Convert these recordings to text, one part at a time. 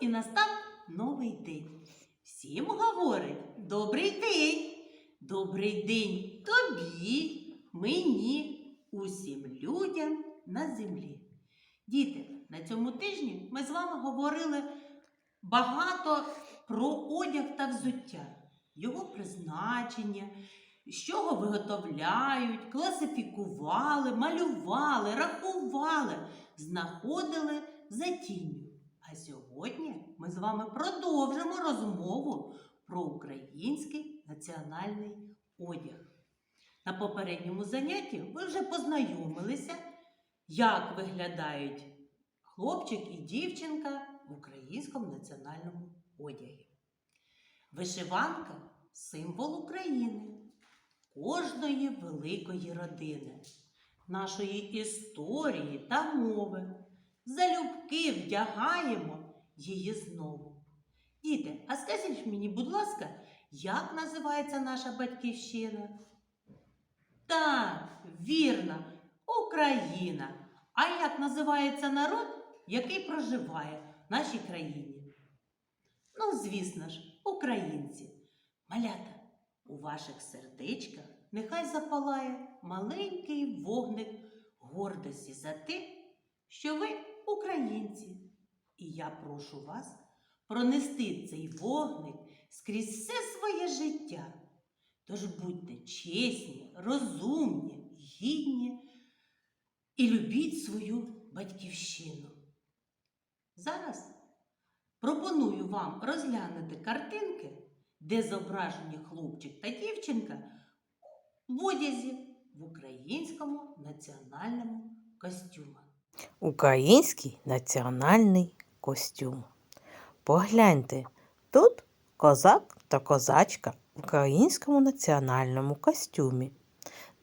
і настав новий день. Всім говорить добрий день. Добрий день тобі, мені, усім людям на землі. Діти, на цьому тижні ми з вами говорили багато про одяг та взуття, його призначення, з чого виготовляють, класифікували, малювали, рахували, знаходили за тінню. А сьогодні ми з вами продовжимо розмову про український національний одяг. На попередньому занятті ви вже познайомилися, як виглядають хлопчик і дівчинка в українському національному одягі. Вишиванка символ України, кожної великої родини, нашої історії та мови. Залюбки вдягаємо її знову. Діти, а скажіть мені, будь ласка, як називається наша батьківщина? Так, вірно, Україна. А як називається народ, який проживає в нашій країні? Ну, звісно ж, українці. Малята, у ваших сердечках нехай запалає маленький вогник гордості за те, що ви українці. І я прошу вас пронести цей вогник скрізь все своє життя. Тож будьте чесні, розумні, гідні і любіть свою батьківщину. Зараз пропоную вам розглянути картинки, де зображені хлопчик та дівчинка в одязі в українському національному костюмі. Український національний костюм. Погляньте, тут козак та козачка в українському національному костюмі.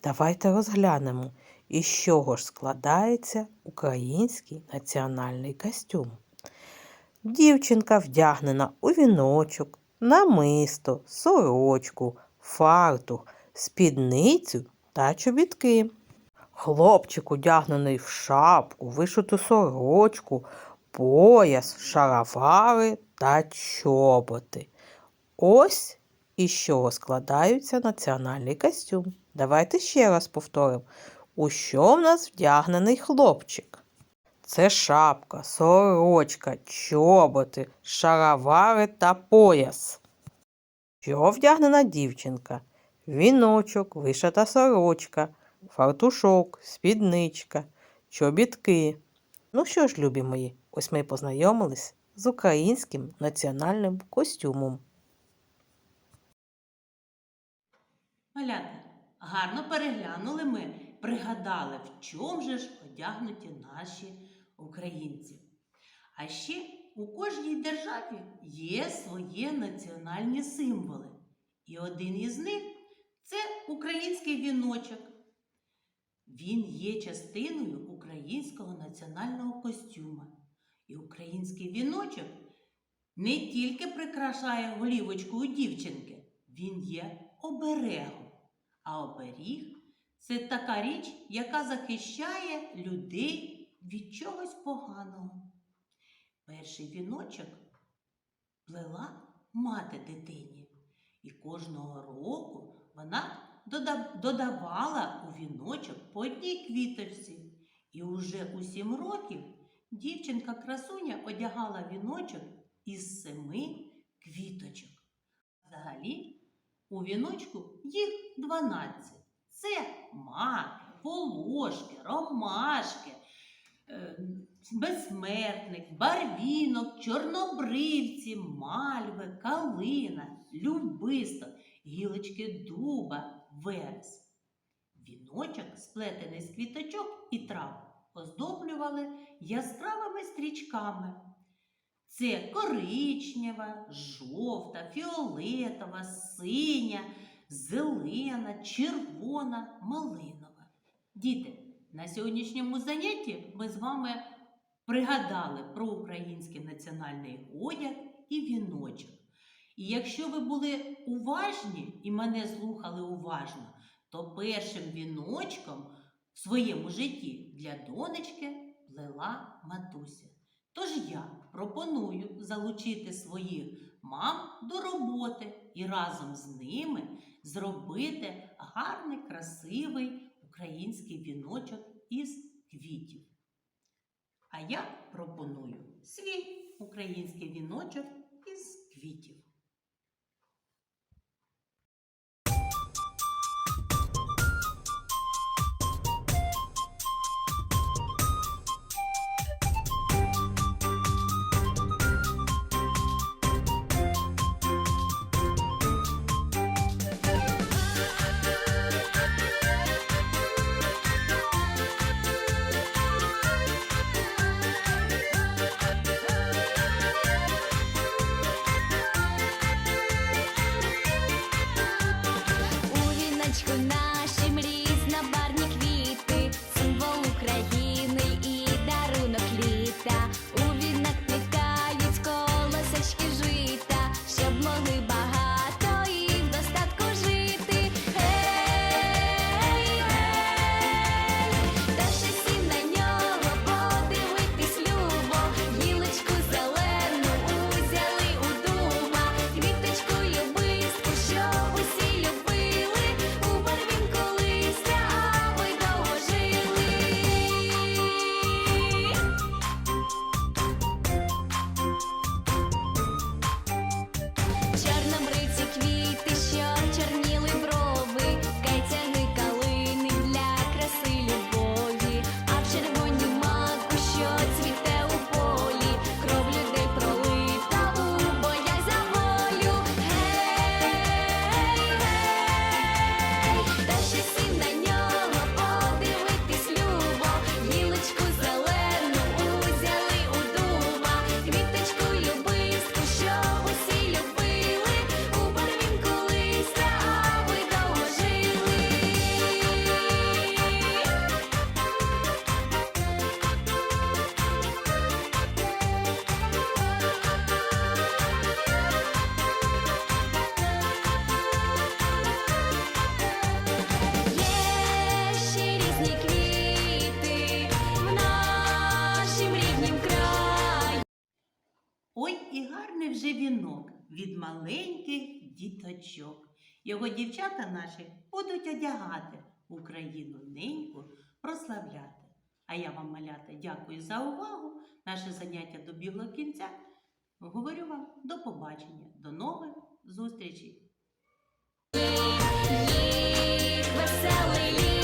Давайте розглянемо, із чого ж складається український національний костюм. Дівчинка вдягнена у віночок, намисто, сорочку, фартух, спідницю та чобітки. Хлопчик одягнений в шапку, вишиту сорочку, пояс, шаровари та чоботи. Ось із чого складаються національний костюм. Давайте ще раз повторимо. У що в нас вдягнений хлопчик? Це шапка, сорочка, чоботи, шаровари та пояс. Що вдягнена дівчинка? Віночок, вишита сорочка, фартушок, спідничка, чобітки. Ну що ж, любі мої, ось ми познайомились з українським національним костюмом. Малята, гарно переглянули ми, пригадали, в чому же ж одягнуті наші українці. А ще у кожній державі є свої національні символи. І один із них це український віночок. Він є частиною українського національного костюма. І український віночок не тільки прикрашає голівочку у дівчинки, він є оберегом. А оберіг це така річ, яка захищає людей від чогось поганого. Перший віночок плела мати дитині, і кожного року вона додавала у віночок по одній квіточці. І уже у сім років дівчинка-красуня одягала віночок із семи квіточок. Взагалі, у віночку їх 12. Це маки, волошки, ромашки, е, безсмертник, барвінок, чорнобривці, мальви, калина, любисто, гілочки дуба, верес. Віночок, сплетений з квіточок і трав, оздоблювали яскравими стрічками. Це коричнева, жовта, фіолетова, синя, зелена, червона, малинова. Діти, на сьогоднішньому занятті ми з вами пригадали про український національний одяг і віночок. І якщо ви були уважні і мене слухали уважно, то першим віночком в своєму житті для донечки плела матуся. Тож я пропоную залучити своїх мам до роботи і разом з ними зробити гарний, красивий український віночок із квітів. А я пропоную свій український віночок із квітів. Гарний вже вінок від маленьких діточок. Його дівчата наші будуть одягати Україну неньку, прославляти. А я вам, малята, дякую за увагу. Наше заняття добігло кінця. Говорю вам до побачення, до нових зустрічей! Веселий